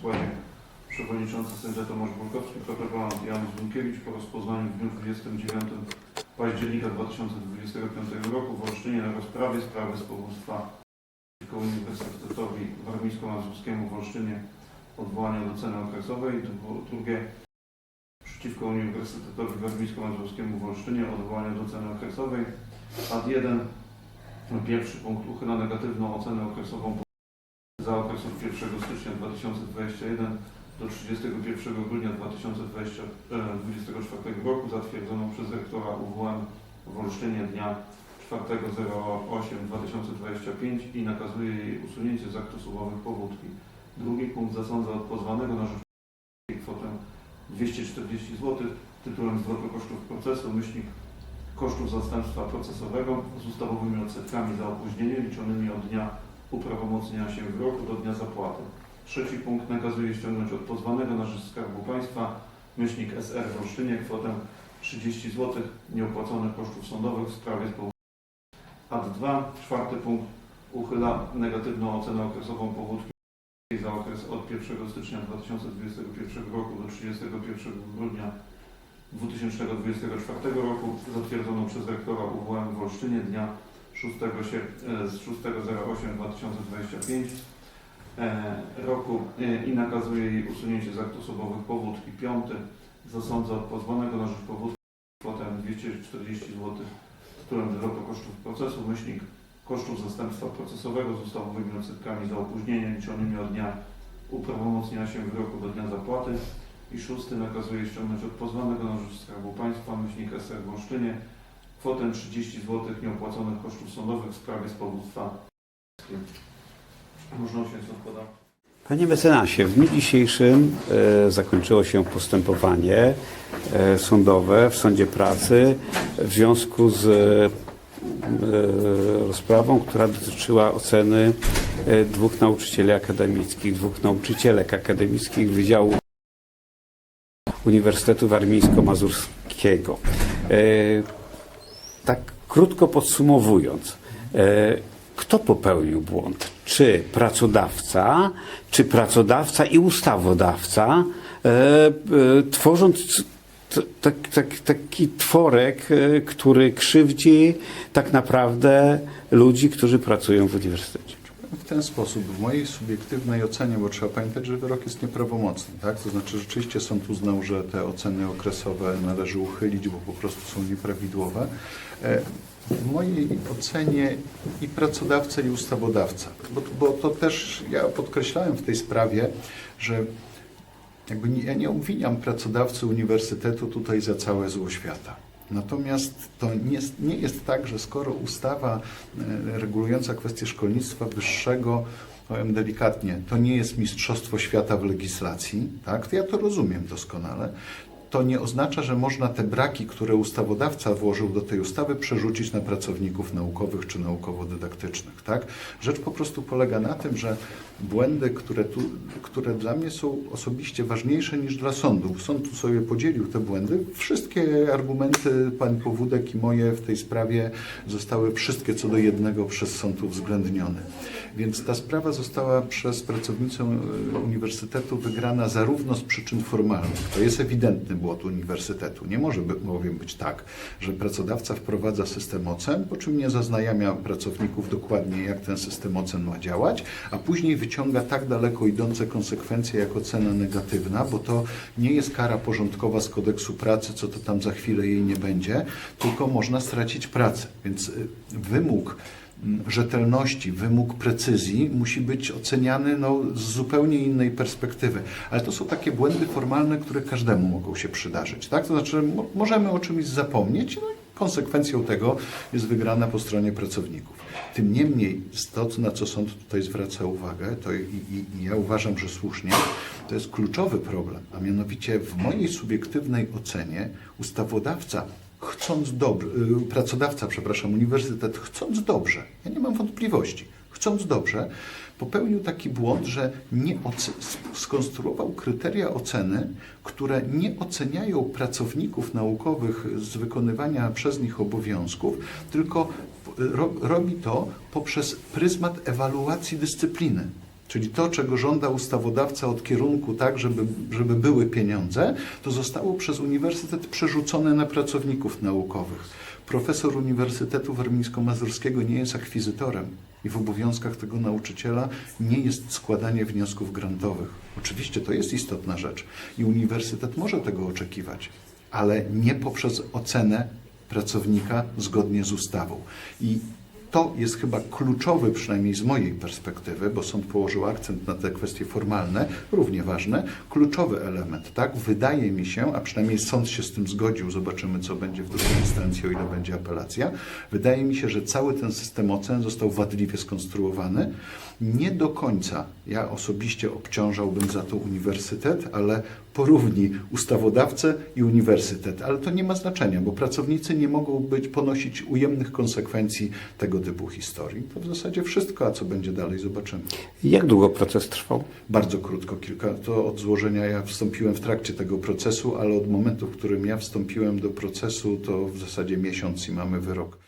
składzie przewodniczący sędzia Tomasz Bulkowski, protokolant Jan Zunkiewicz po rozpoznaniu w dniu 29 października 2025 roku w Olsztynie na rozprawie sprawy z powództwa Uniwersytetowi Warmińsko-Mazurskiemu w Olsztynie odwołania do ceny okresowej. Drugie przeciwko Uniwersytetowi Warmińsko-Mazurskiemu w Olsztynie odwołania do ceny okresowej. Ad 1 Pierwszy punkt uchyla negatywną ocenę okresową za okres od 1 stycznia 2021 do 31 grudnia 2024 roku zatwierdzoną przez rektora UWM w Olsztynie dnia 4.08.2025 i nakazuje jej usunięcie z aktu słowowych powódki. Drugi punkt zasądza od pozwanego na rzecz kwotę 240 zł tytułem zwrotu kosztów procesu, myślnik kosztów zastępstwa procesowego z ustawowymi odsetkami za opóźnienie liczonymi od dnia uprawomocnienia się wyroku do dnia zapłaty. Trzeci punkt nakazuje ściągnąć od pozwanego na rzecz Skarbu Państwa myślnik SR w Olsztynie kwotę 30 zł nieopłaconych kosztów sądowych w sprawie powodu Ad 2. Czwarty punkt uchyla negatywną ocenę okresową powódki za okres od 1 stycznia 2021 roku do 31 grudnia 2024 roku zatwierdzoną przez rektora UWM w Olsztynie dnia 6 sierp- z 6.08.2025 e, roku e, i nakazuje jej usunięcie z aktu osobowych powódki. Piąty zasądza od pozwanego na rzecz powódki kwotę 240 zł tytułem zwrotu kosztów procesu, myślnik kosztów zastępstwa procesowego z ustawowymi odsetkami za opóźnienie liczonymi od dnia uprawomocnienia się wyroku do dnia zapłaty. I szósty nakazuje ściągnąć od pozwanego na rzecz Skarbu Państwa, myślnik SR w kwotę 30 zł nieopłaconych kosztów sądowych w sprawie z. Można usiąść odkładam. Panie mecenasie, w dniu dzisiejszym e, zakończyło się postępowanie e, sądowe w Sądzie Pracy w związku z e, rozprawą, która dotyczyła oceny dwóch nauczycieli akademickich, dwóch nauczycielek akademickich Wydziału Uniwersytetu Warmińsko-Mazurskiego. Tak krótko podsumowując, e, kto popełnił błąd? Czy pracodawca, czy pracodawca i ustawodawca, e, e, tworząc tak, tak, taki tworek, który krzywdzi tak naprawdę ludzi, którzy pracują w uniwersytecie? W ten sposób, w mojej subiektywnej ocenie, bo trzeba pamiętać, że wyrok jest nieprawomocny, tak? To znaczy rzeczywiście sąd uznał, że te oceny okresowe należy uchylić, bo po prostu są nieprawidłowe. E, W mojej ocenie i pracodawca, i ustawodawca, bo, bo to też ja podkreślałem w tej sprawie, że jakby nie, ja nie obwiniam pracodawcy uniwersytetu tutaj za całe zło świata. Natomiast to nie, nie jest tak, że skoro ustawa e, regulująca kwestie szkolnictwa wyższego, powiem delikatnie, to nie jest mistrzostwo świata w legislacji, tak? Ja to rozumiem doskonale. To nie oznacza, że można te braki, które ustawodawca włożył do tej ustawy, przerzucić na pracowników naukowych czy naukowo-dydaktycznych. Tak? Rzecz po prostu polega na tym, że błędy, które, tu, które dla mnie są osobiście ważniejsze niż dla sądu. Sąd tu sobie podzielił te błędy. Wszystkie argumenty pani Powódek i moje w tej sprawie zostały wszystkie co do jednego przez sąd uwzględnione. Więc ta sprawa została przez pracownicę e, uniwersytetu wygrana zarówno z przyczyn formalnych. To jest ewidentny błąd uniwersytetu. Nie może bowiem być tak, że pracodawca wprowadza system ocen, po czym nie zaznajamia pracowników dokładnie, jak ten system ocen ma działać, a później wyciąga tak daleko idące konsekwencje jak ocena negatywna, bo to nie jest kara porządkowa z kodeksu pracy, co to tam za chwilę jej nie będzie, tylko można stracić pracę. Więc y, wymóg rzetelności, wymóg precyzji musi być oceniany no, z zupełnie innej perspektywy. Ale to są takie błędy formalne, które każdemu mogą się przydarzyć. Tak? To znaczy, mo- możemy o czymś zapomnieć, no i konsekwencją tego jest wygrana po stronie pracowników. Tym niemniej, to, na co sąd tutaj zwraca uwagę, to i, i, i ja uważam, że słusznie, to jest kluczowy problem, a mianowicie w mojej subiektywnej ocenie ustawodawca chcąc dobrze, y, pracodawca, przepraszam, uniwersytet, chcąc dobrze, ja nie mam wątpliwości, chcąc dobrze, popełnił taki błąd, że nie skonstruował kryteria oceny, które nie oceniają pracowników naukowych z wykonywania przez nich obowiązków, tylko ro, robi to poprzez pryzmat ewaluacji dyscypliny. Czyli to, czego żąda ustawodawca od kierunku, tak, żeby, żeby były pieniądze, to zostało przez uniwersytet przerzucone na pracowników naukowych. Profesor Uniwersytetu Warmińsko-Mazurskiego nie jest akwizytorem i w obowiązkach tego nauczyciela nie jest składanie wniosków grantowych. Oczywiście to jest istotna rzecz i uniwersytet może tego oczekiwać, ale nie poprzez ocenę pracownika zgodnie z ustawą. I to jest chyba kluczowy, przynajmniej z mojej perspektywy, bo sąd położył akcent na te kwestie formalne, równie ważne, kluczowy element. Tak? Wydaje mi się, a przynajmniej sąd się z tym zgodził, zobaczymy, co będzie w drugiej instancji, o ile będzie apelacja. Wydaje mi się, że cały ten system ocen został wadliwie skonstruowany. Nie do końca ja osobiście obciążałbym za to uniwersytet, ale porówni ustawodawcę i uniwersytet. Ale to nie ma znaczenia, bo pracownicy nie mogą być, ponosić ujemnych konsekwencji tego typu historii. To w zasadzie wszystko, a co będzie dalej, zobaczymy. Jak długo proces trwał? Bardzo krótko, kilka, to od złożenia ja wstąpiłem w trakcie tego procesu, ale od momentu, w którym ja wstąpiłem do procesu, to w zasadzie miesiąc i mamy wyrok.